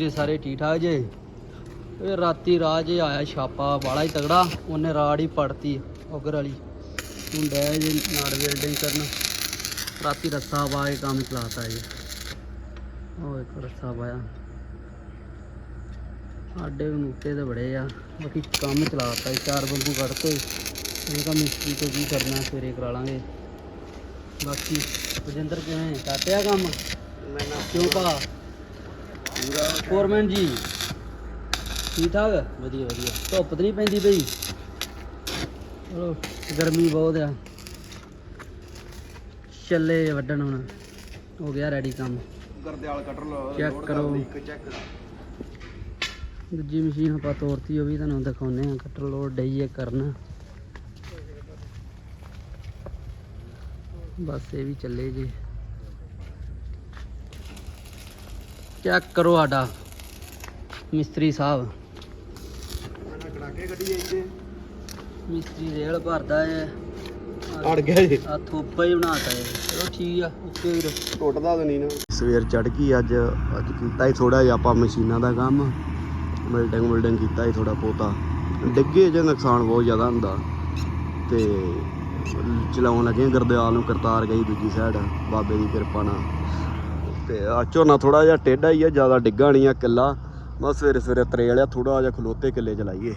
ਜੀ ਸਾਰੇ ਠੀਕ ਠਾਕ ਜੇ? ਇਹ ਰਾਤੀ ਰਾਜ ਆਇਆ ਛਾਪਾ ਬਾਲਾ ਹੀ ਤਗੜਾ ਉਹਨੇ ਰਾੜ ਹੀ ਪੜਤੀ ਉਗਰ ਵਾਲੀ। ਹੁਣ ਡੈ ਜੇ ਨਾੜ ਵੈਲਡਿੰਗ ਕਰਨ। ਰਾਤੀ ਰੱਸਾ ਕੇ ਕੰਮ ਚਲਾਤਾ ਜੀ। ਉਹ ਇੱਕ ਰੱਸਾ ਪਾਇਆ। ਸਾਡੇ ਮੂਟੇ ਤੇ ਬੜੇ ਆ। ਬਾਕੀ ਕੰਮ ਚਲਾਤਾ ਜੀ ਚਾਰ ਬੰਬੂ ਕੱਢਤੇ। ਇਹ ਕੰਮ ਮਿਸਤਰੀ ਤੋਂ ਕੀ ਕਰਨਾ ਸਵੇਰੇ ਕਰਾ ਲਾਂਗੇ। ਬਾਕੀ ਰਜਿੰਦਰ ਕਿਵੇਂ? ਕਾਟਿਆ ਕੰਮ? ਮੈਂ ਨਾ ਕਿਉਂ ਭਾ? ਫੋਰਮੈਨ ਜੀ ਠੀਕ ਠਾਕ? ਵਧੀਆ ਵਧੀਆ। ਧੁੱਪ ਤਾਂ ਨਹੀਂ ਪੈਂਦੀ ਪਈ। ਚਲੋ ਗਰਮੀ ਬਹੁਤ ਆ। ਚੱਲੇ ਵੱਢਣ ਹੁਣ। ਹੋ ਗਿਆ ਰੈਡੀ ਕੰਮ। ਗਰਦਿਆਲ ਕਟਰ ਲਓ ਚੈੱਕ ਕਰੋ ਦੂਜੀ ਮਸ਼ੀਨ ਆਪਾਂ ਤੋਰਤੀ ਉਹ ਵੀ ਤੁਹਾਨੂੰ ਦਿਖਾਉਨੇ ਆ ਕਟਰ ਲੋਡ ਡਈਏ ਕਰਨ। ਬਸ ਇਹ ਵੀ ਚੱਲੇ ਜੀ। ਚੈੱਕ ਕਰੋ ਆਡਾ ਮਿਸਤਰੀ ਸਾਹਿਬ। ਮੈਂ ਕੜਾਕੇ ਗੱਡੀ ਆਈ ਜੇ ਮਿਸਤਰੀ ਰੇਲ ਭਰਦਾ ਹੈ ਅੜ ਗਿਆ ਜੀ। ਆ ਥੋਪਾ ਹੀ ਬਣਾਤਾ ਹੈ ਚਲੋ ਠੀਕ ਆ ਓਕੇ ਵੀਰ ਟੁੱਟਦਾ ਤਾਂ ਨਹੀਂ ਨਾ। ਸਵੇਰ ਚੜ ਗਈ ਅੱਜ ਅੱਜ ਕੀਤਾ ਹੀ ਥੋੜਾ ਜਿਹਾ ਆਪਾਂ ਮਸ਼ੀਨਾਂ ਦਾ ਕੰਮ। ਬਿਲਡਿੰਗ ਬਿਲਡਿੰਗ ਕੀਤਾ ਹੀ ਥੋੜਾ ਪੋਤਾ ਡਿੱਗੇ ਜੇ ਨੁਕਸਾਨ ਬਹੁਤ ਜ਼ਿਆਦਾ ਹੁੰਦਾ। ਤੇ ਚਲਾਉਣ ਲੱਗੇ ਗਰਦਿਆਲ ਨੂੰ ਕਰਤਾਰ ਗਈ ਦੂਜੀ ਸਾਈਡ ਬਾਬੇ ਦੀ ਕਿਰਪਾ ਨਾਲ। ਤੇ ਆ ਝੋਨਾ ਥੋੜਾ ਜਿਹਾ ਟੇਢਾ ਹੀ ਆ, ਜ਼ਿਆਦਾ ਡਿੱਗਾ ਨਹੀਂ ਆ ਕਿੱਲਾ। ਬਸ ਸਵੇਰੇ ਸਵੇਰੇ ਤਰੇਲ ਆ ਥੋੜਾ ਜਿਹਾ ਖਲੋਤੇ ਕਿੱਲੇ ਚਲਾਈਏ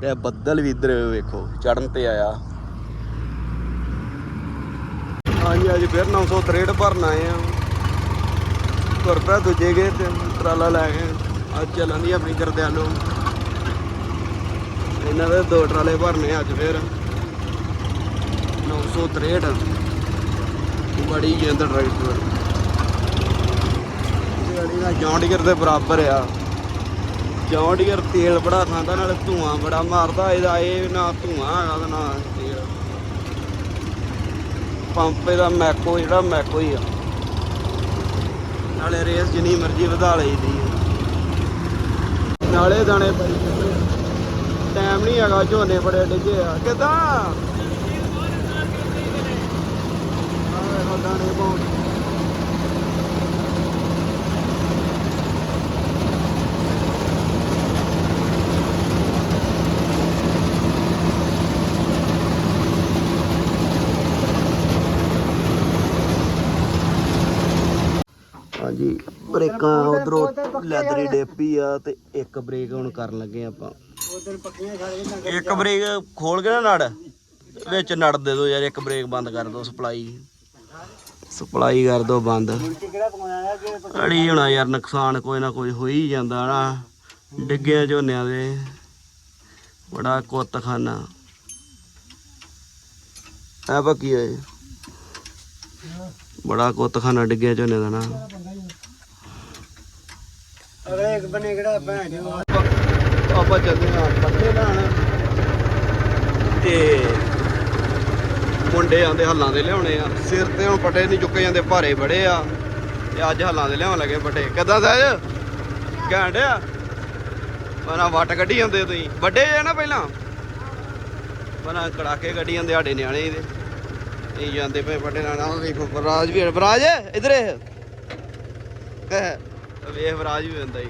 ਤੇ ਬੱਦਲ ਵੀ ਇੱਧਰ ਵੇਖੋ ਚੜਨ ਤੇ ਆਇਆ। ਹਾਂਜੀ, ਅੱਜ ਫਿਰ 963 ਭਰਨ ਆਏ ਆ। ਤੁਰ ਪਿਆ ਦੂਜੇ ਗਏ ਤੇ ਟਰਾਲਾ ਲੈ ਕੇ ਅੱਜ ਚੱਲਾਂ ਦੀ ਆਪਣੀ ਗਰਦਿਆਲੋ। ਇਹਨਾਂ ਦੇ ਦੋ ਟਰਾਲੇ ਭਰਨੇ ਅੱਜ ਫਿਰ। 963 ਬੜੀ ਜਿੰਦ ਟਰੈਕਟਰ ਗਾੜੀ ਦਾ ਜੌਂਡੀਅਰ ਦੇ ਬਰਾਬਰ ਆ। ਜੌਂਡੀਅਰ ਤੇਲ ਬੜਾ ਖਾਂਦਾ, ਨਾਲ ਧੂਆਂ ਬੜਾ ਮਾਰਦਾ, ਇਹਦਾ ਇਹ ਨਾ ਧੂਆਂ ਹੈਗਾ ਤੇ ਨਾ ਤੇਲ। ਪੰਪ ਇਹਦਾ ਮੈਕੋ, ਜਿਹੜਾ ਮੈਕੋ ਹੀ ਆ। ਨਾਲੇ ਰੇਸ ਜਿੰਨੀ ਮਰਜ਼ੀ ਵਧਾ ਲਈਦੀ ਨਾਲੇ ਦਾਣੇ ਟਾਈਮ ਨਹੀਂ ਹੈਗਾ, ਝੋਨੇ ਬੜੇ ਡਿੱਗੇ ਆ। ਕਿਦਾਂ ਆ ਵੇਖੋ ਦਾਣੇ ਪਾਉਣ ਹਾਂਜੀ। ਬ੍ਰੇਕਾਂ ਉਧਰੋਂ ਲੈਦਰੀ ਡੇਪੀ ਆ ਤੇ ਇੱਕ ਬ੍ਰੇਕ ਹੁਣ ਕਰਨ ਲੱਗੇ ਆਪਾਂ। ਇੱਕ ਬ੍ਰੇਕ ਖੋਲ ਕੇ ਨਾ ਨੜ, ਵਿੱਚ ਨੜ ਦੇ ਦਿਓ ਯਾਰ, ਇੱਕ ਬ੍ਰੇਕ ਬੰਦ ਕਰ ਦਿਓ ਸਪਲਾਈ। ਸਪਲਾਈ ਕਰ ਦਿਓ ਬੰਦ। ਅੜੀ ਹੋਣਾ ਯਾਰ, ਨੁਕਸਾਨ ਕੋਈ ਨਾ ਕੋਈ ਹੋ ਹੀ ਜਾਂਦਾ ਨਾ। ਡਿੱਗਿਆ ਝੋਨਿਆਂ ਦੇ। ਬੜਾ ਕੁੱਤਖਾਨਾ। ਖਾਨਾ ਐ ਬੱਕੀ ਹੋਏ ਬੜਾ ਕੁੱਤ ਖਾਨਾ ਡਿੱਗਿਆ ਝੋਨੇ ਦਾ ਨਾ। ਅਰੇ ਇੱਕ ਬਨੇ ਕਿਹੜਾ ਭੈਣ ਜੋ ਆਪਾਂ ਚੱਲਦੇ ਹਾਂ ਪੱਠੇ ਲੈਣ। ਤੇ ਮੁੰਡੇ ਆਂਦੇ ਹੱਲਾਂ ਦੇ ਲਿਆਉਣੇ ਆ। ਸਿਰ ਤੇ ਹੁਣ ਪੱਟੇ ਨਹੀਂ ਚੁੱਕੇ ਜਾਂਦੇ, ਭਾਰੇ ਬੜੇ ਆ। ਤੇ ਅੱਜ ਹੱਲਾਂ ਦੇ ਲਿਆਉਣ ਲੱਗੇ ਪੱਟੇ ਕਿੱਦਾਂ ਸਹਿਜ? ਘੈਂਟ ਆ ਮਨਾ ਵੱਟ ਕੱਢੀ ਜਾਂਦੇ ਤੁਸੀਂ। ਵੱਡੇ ਜੇ ਨਾ ਪਹਿਲਾਂ? ਮਨਾ ਕੜਾਕੇ ਕੱਢੀ ਜਾਂਦੇ ਸਾਡੇ ਨਿਆਣੇ ਦੇ ਇਹ ਜਾਂਦੇ ਪਏ ਪੱਟੇ ਨਾਲ, ਆਹ ਵੇਖੋ ਬਰਾਜ ਵੀ ਬਰਾਜ ਇਧਰ ਵੇਖ। ਬਰਾਜ ਵੀ ਹੁੰਦਾ ਜੀ।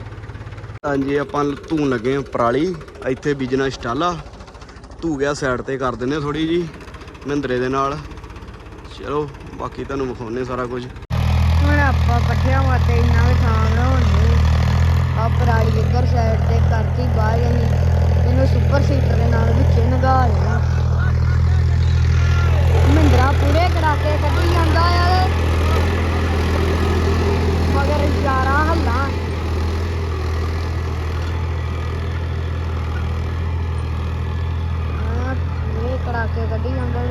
ਹਾਂਜੀ, ਆਪਾਂ ਧੂਣ ਲੱਗੇ ਆ ਪਰਾਲੀ। ਇੱਥੇ ਬੀਜਣਾ ਸਟਾਲਾ। ਧੂ ਗਿਆ ਸਾਈਡ ਤੇ, ਕਰ ਦਿੰਨੇ ਥੋੜੀ ਜੀ ਮਹਿੰਦਰੇ ਦੇ ਨਾਲ। ਚਲੋ, ਬਾਕੀ ਤੁਹਾਨੂੰ ਵਿਖਾਉਨੇ ਸਾਰਾ ਕੁਝ। ਹੁਣ ਆਪਾਂ ਪੱਠਿਆਂ ਵਾਸਤੇ ਇੰਨਾ ਵੀ ਥਾਂ ਬਣਾਉਣੀ ਆ। ਪਰਾਲੀ ਇੱਧਰ ਸਾਈਡ ਤੇ ਕਰਤੀ ਬਾਹਰ ਅਸੀਂ ਇਹਨੂੰ ਸੁਪਰ ਸੀਟਰ ਦੇ ਨਾਲ ਵਿੱਚੇ ਨਗਾ ਲੈਣਾ 我想跟